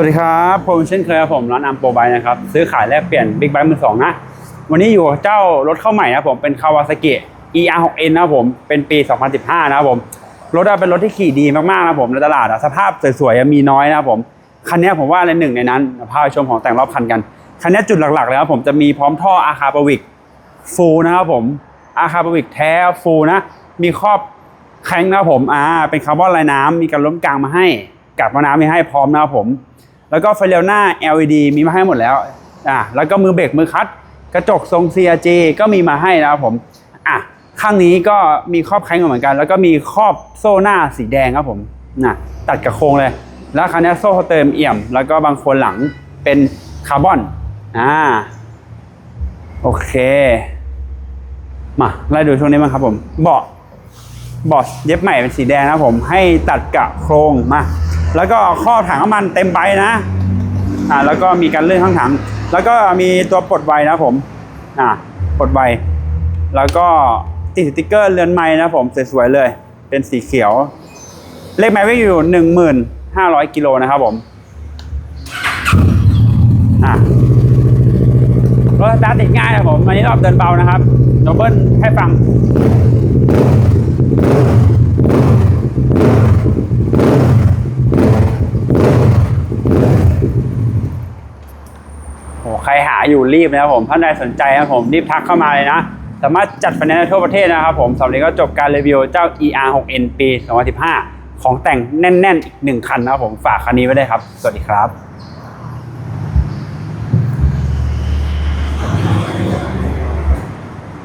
วัสดีครับผมเช่นเคยครับผมร้านอัมโปรไบนะครับ ซื้อขายแลกเปลี่ยนบิ๊กไบค์มือสองนะ วันนี้อยู่กับเจ้ารถเข้าใหม่นะครับผมเป็นคาวาซากิ ER6N นะครับผมเป็นปี 2015 นะครับผม รถเป็นรถที่ขี่ดีมากๆนะครับผมในตลาดสภาพสวยๆมีน้อยนะครับผม คันนี้ผมว่าในหนึ่งในนั้นพาไปชมของแต่งรอบคันกัน คันนี้จุดหลักๆเลยครับผมจะมีพร้อมท่ออาคาปวิกฟูลนะครับผมอาคาปวิกแท้ฟูลนะมีครอบแข้งนะครับผมอ่าเป็นคาร์บอนลายน้ำมีการล้มกลางมาให้กับมาน้ำมีให้พร้อมนะครับผม แล้วก็ไฟเลี้ยวหน้า LED มีมาให้หมดแล้วอ่าแล้วก็มือเบรกมือคลัตช์กระจกทรง CRG ก็มีมาให้นะครับผมอะข้างนี้ก็มีครอบแข้งเหมือนกัน แล้วก็มีครอบโซ่หน้าสีแดงครับผมนะตัดกับโครงเลย แล้วคันนี้โซ่เขาเติมเอี่ยม แล้วก็บางคนหลังเป็นคาร์บอนอ่าโอเคมาไล่ดูช่วงนี้มั้างครับผมเบาะบอสเย็บใหม่เป็นสีแดงนะครับผมให้ตัดกับโครงมา แล้วก็ข้อถังน้ำมันเต็มใบนะอ่าแล้วก็มีการเลื่อนข้างถัง แล้วก็มีตัวปลดไวนะผมอ่าปลดไวแล้วก็ติดสติกเกอร์เรือนไม้นะผมสวยๆเลย เป็นสีเขียว เลขไม้วิ่งอยู่หนึ่งหมื่นห้าร้อยกิโลนะครับผมอ่ารถสตาร์ทติดง่ายนะผมอันนี้รอบเดินเบานะครับโนเบิลให้ฟัง ใครหาอยู่รีบนะครับผมท่านใดสนใจนะครับผมรีบทักเข้ามาเลยนะ สามารถจัดไฟแนนซ์ได้ทั่วประเทศนะครับผมสำหรับวันนี้ก็จบการรีวิวเจ้า ER6N ปี 2015 ของแต่งแน่น ๆ อีกหนึ่งคันนะครับผมฝากคันนี้ไว้ได้วยครับ สวัสดีครับ